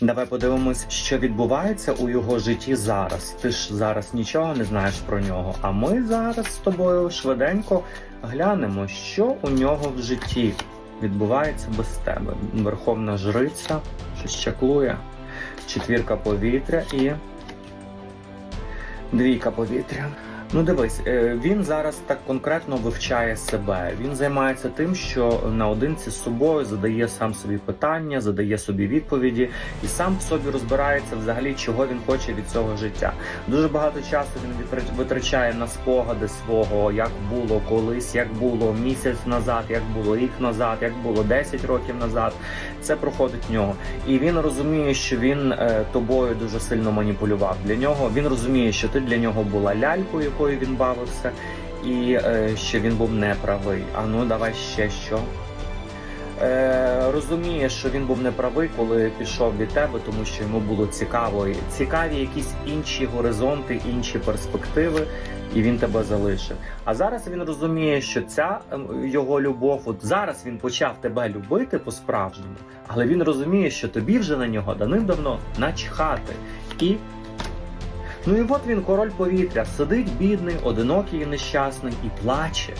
Давай подивимось, що відбувається у його житті зараз. Ти ж зараз нічого не знаєш про нього. А ми зараз з тобою швиденько глянемо, що у нього в житті відбувається без тебе. Верховна жриця, щось чаклує, четвірка повітря і двійка повітря. Ну дивись, е, він зараз так конкретно вивчає себе. Він займається тим, що наодинці з собою задає сам собі питання, задає собі відповіді і сам в собі розбирається взагалі, чого він хоче від цього життя. Дуже багато часу він витр- витрачає на спогади свого, як було колись, як було місяць назад, як було рік назад, як було 10 років назад. Це проходить в нього. І він розуміє, що він е, тобою дуже сильно маніпулював. Для нього він розуміє, що ти для нього була лялькою, якою він бавився, і е, що він був неправий. А ну давай ще що. Е, розуміє, що він був неправий, коли пішов від тебе, тому що йому було цікаво. Цікаві якісь інші горизонти, інші перспективи, і він тебе залишив. А зараз він розуміє, що ця ем, його любов, от зараз він почав тебе любити по-справжньому, але він розуміє, що тобі вже на нього давним-давно начхати. І Ну і от він, король повітря, сидить бідний, одинокий і нещасний і плаче.